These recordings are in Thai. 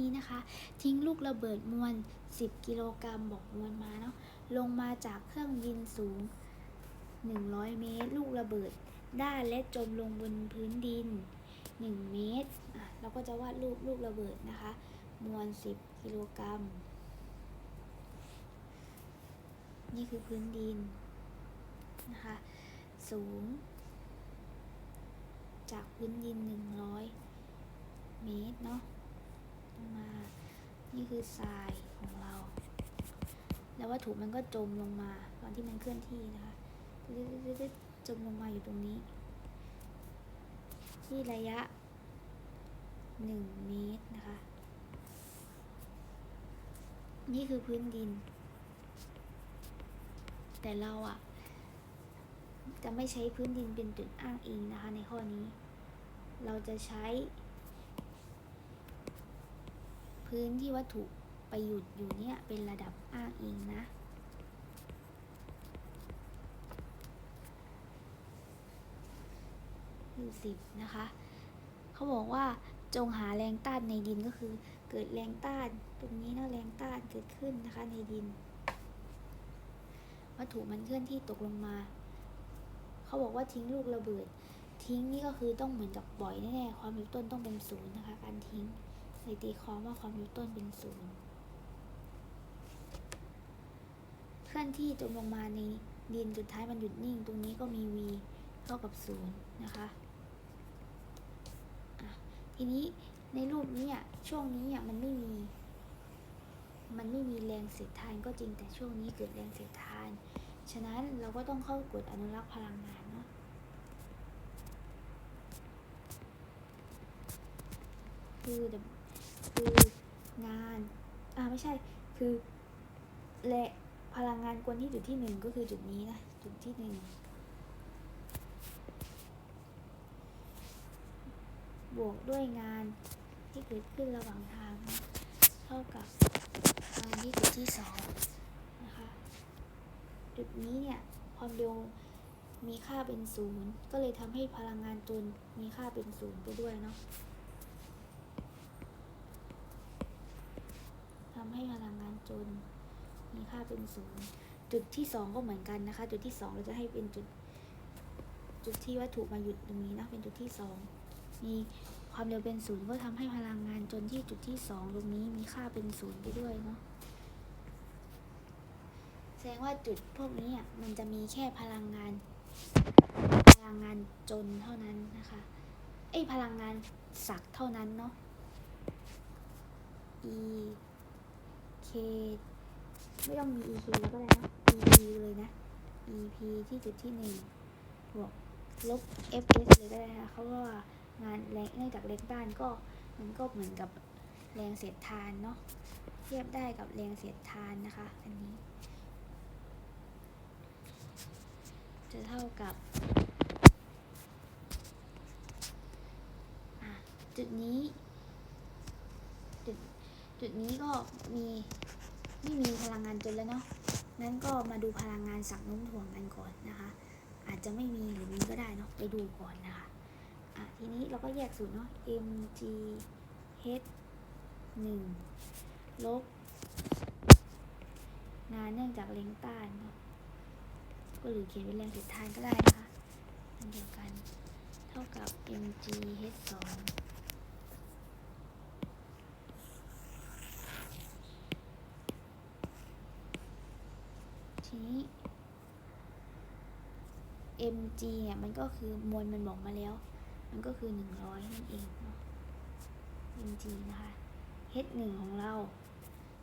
นี้นะคะ ทิ้งลูกระเบิดมวล 10 กิโลกรัมบอกมวลมาเนาะลงมาจากเครื่องบินสูง 100 เมตร ลูกระเบิด ด้านและจมลงบนพื้นดิน 1 เมตรอะเราก็จะวาดรูปลูกระเบิดนะคะ มวล 10 กิโลกรัม นี่คือพื้นดินนะคะสูง จากพื้นดิน 100 เมตรเนาะ มา นี่คือทรายของเรา แล้ววัตถุมันก็จมลงมา ตอนที่มันเคลื่อนที่นะคะจมลงมาอยู่ตรงนี้ ที่ระยะ1เมตรนะคะ นี่คือพื้นดิน แต่เราอะจะไม่ใช้พื้นดินเป็นจุดอ้างอิงนะคะในข้อนี้ เราจะใช้ พื้นที่วัตถุไปหยุดอยู่เนี่ยเป็นระดับอ้างอิงนะคือสิบนะคะ เขาบอกว่าจงหาแรงต้านในดินก็คือเกิดแรงต้านตรงนี้นะแรงต้านเกิดขึ้นนะคะในดิน วัตถุมันเคลื่อนที่ตกลงมา เขาบอกว่าทิ้งลูกระเบิด ทิ้งนี่ก็คือต้องเหมือนกับปล่อยแน่ๆความอยู่ต้นต้องเป็นศูนย์นะคะการทิ้ง เลยตีความว่าความอยู่ต้นเป็นศูนย์เคลื่อนที่จมลงมาในดินสุดท้ายมันหยุดนิ่ง ตรงนี้ก็มี v เท่ากับศูนย์นะคะะทีนี้ในรูปนี้อะช่วงนี้อะมันไม่มี มันไม่มีแรงเสียดทานก็จริงแต่ช่วงนี้เกิดแรงเสียดทาน ฉะนั้นเราก็ต้องเข้ากฎอนุรักษ์พลังงานเนาะคือ คืองานอ่าไม่ใช่คือและพลังงานกวนที่จุดที่หนึ่งก็คือจุดนี้นะจุดที่หนึ่งบวกด้วยงานที่เกิดขึ้นระหว่างทางนะเท่ากับงานที่จุดที่สองนะคะจุดนี้เนี่ยความเร็วมีค่าเป็นศูนย์ก็เลยทำให้พลังงานจนมีค่าเป็นศูนย์ไปด้วยเนาะทำให้พลังงาน จน มีค่าเป็นศูนย์จุดที่สองก็เหมือนกันนะคะ จุดที่สองเราจะให้เป็นจุด จุดที่วัตถุมาหยุดตรงนี้นะเป็นจุดที่สองมีความเร็วเป็นศูนย์ก็ทำให้พลังงานจนที่จุดที่สองตรงนี้มีค่าเป็นศูนย์ไปด้วยเนาะแสดงว่าจุดพวกนี้อะมันจะมีแค่พลังงาน พลังงานจนเท่านั้นนะคะเอ้พลังงานสักเท่านั้นเนาะ e k ไม่ต้องมี e k ก็ได้นะ e p เลยนะ e p ที่จุดที่หนึ่งบวกลบ f s เลยก็ได้นะคะเขาว่างานแรงเนื่องจากแรงต้านก็มันก็เหมือนกับแรงเสียดทานเนาะเทียบได้กับแรงเสียดทานนะคะ อันนี้ จะเท่ากับจุดนี้ จุดนี้ก็มีไม่มีพลังงานจนแล้วเนาะนั้นก็มาดูพลังงานสักโน้มถ่วงกันก่อนนะคะ อาจจะไม่มีหรือมีก็ได้เนาะไปดูก่อนนะคะอะทีนี้เราก็แยกสูตรเนาะ mg h 1ลบงานเนื่องจากแรงต้านก็หรือเขียนเป็นแรงเสียดทานก็ได้นะคะอันเดียวกัน เท่ากับ mg h 2ที นี้ mg เนี่ยมันก็คือมวลมันบอกมาแล้ว มันก็คือ 100 นั่นเอง mg นะคะ h 1ของเรา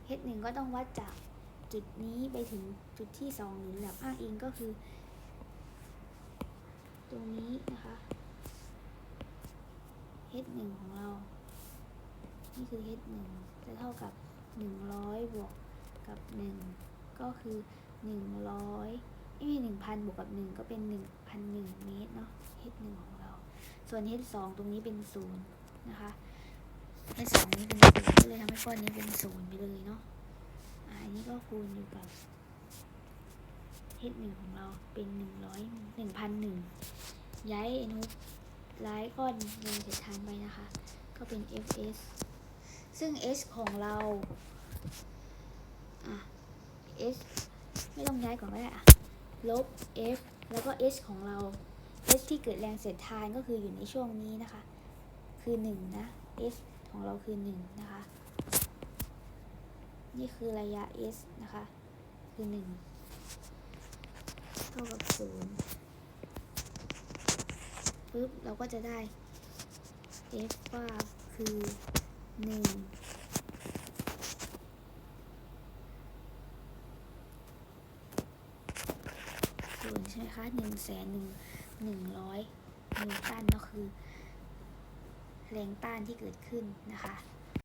h 1ก็ต้องวัดจากจุดนี้ไปถึงจุดที่ 2 หรือระดับอ้างอิงก็คือ ตรงนี้นะคะ h 1ของเรา นี่คือ h 1จะเท่ากับ 100 บวกกับ 1 ก็คือ 100ไม่มี1,000บวกกับ1ก็เป็น1,001เมตรเนาะ h 1ของเรา ส่วน h 2ตรงนี้เป็น0นะคะ h 2นี้เป็น0ก็เลยทำให้ก้อนนี้เป็น0ไปเลยเนาะ อันนี้ก็คูณอยู่กับ h 1ของเราเป็น100 1,001ย้ายอนุร้ายก้อนแรงเสียดทานไปนะคะ ก็เป็น fs ซึ่ง s ของเราอะ s ไม่ต้องย้ายก่อนก็ได้อะลบ f แล้วก็ s ของเรา s ที่เกิดแรงเสียดทานก็คืออยู่ในช่วงนี้นะคะ คือ1นะ s ของเราคือ1นะคะ นี่คือระยะ s นะคะ คือ1เท่ากับ0ปุ๊บเราก็จะได้ f ว่าคือ1 ศูนย์ใช่ไหมคะหนึ่งแสนหนึ่งหนึ่งร้อยนิวตันก็คือ แรงต้านที่เกิดขึ้นนะคะ